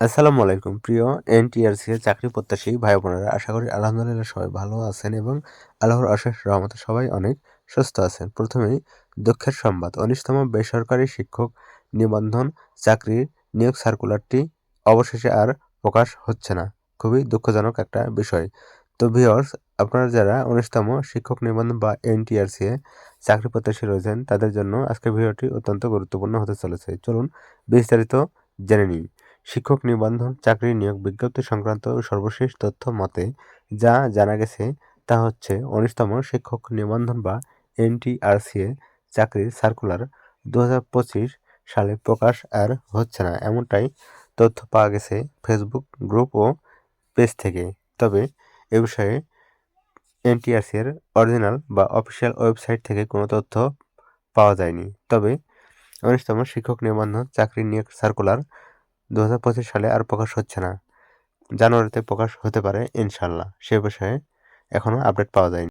আসসালামু আলাইকুম। প্রিয় এনটিআরসি এর চাকরি প্রত্যাশী ভাই বোনেরা, আশা করি আলহামদুলিল্লাহ সবাই ভালো আছেন এবং আল্লাহর অশেষ রহমতে সবাই অনেক সুস্থ আছেন। প্রথমেই দুঃখের সংবাদ, উনিশতম বেসরকারি শিক্ষক নিবন্ধন চাকরির নিয়োগ সার্কুলারটি অবশেষে আর প্রকাশ হচ্ছে না। খুবই দুঃখজনক একটা বিষয়। তো ভিওর্স আপনারা যারা উনিশতম শিক্ষক নিবন্ধন বা এনটিআরসি এ চাকরি প্রত্যাশী রয়েছেন, তাদের জন্য আজকের ভিডিওটি অত্যন্ত গুরুত্বপূর্ণ হতে চলেছে। চলুন বিস্তারিত জেনে নিই। শিক্ষক নিবন্ধন, চাকরি নিয়োগ, বিজ্ঞপ্তি সংক্রান্ত সর্বশেষ তথ্য মতে, যা জানা গেছে, তা হচ্ছে উনিশতম শিক্ষক নিবন্ধন বা এনটিআরসিএ চাকরির সার্কুলার দু পঁচিশ সালে প্রকাশ আর হচ্ছে না। এমনটাই তথ্য পাওয়া গেছে ফেসবুক গ্রুপ ও পেজ থেকে। তবে এ বিষয়ে এনটিআরসি এর অরিজিনাল বা অফিসিয়াল ওয়েবসাইট থেকে কোনো তথ্য পাওয়া যায়নি। তবে উনিশতম শিক্ষক নিবন্ধন, চাকরি নিয়োগ, সার্কুলার দু হাজার পঁচিশ সালে আর প্রকাশ হচ্ছে না। জানুয়ারিতে প্রকাশ হতে পারে ইনশাল্লাহ সে বিষয়ে এখনও আপডেট পাওয়া যায়নি।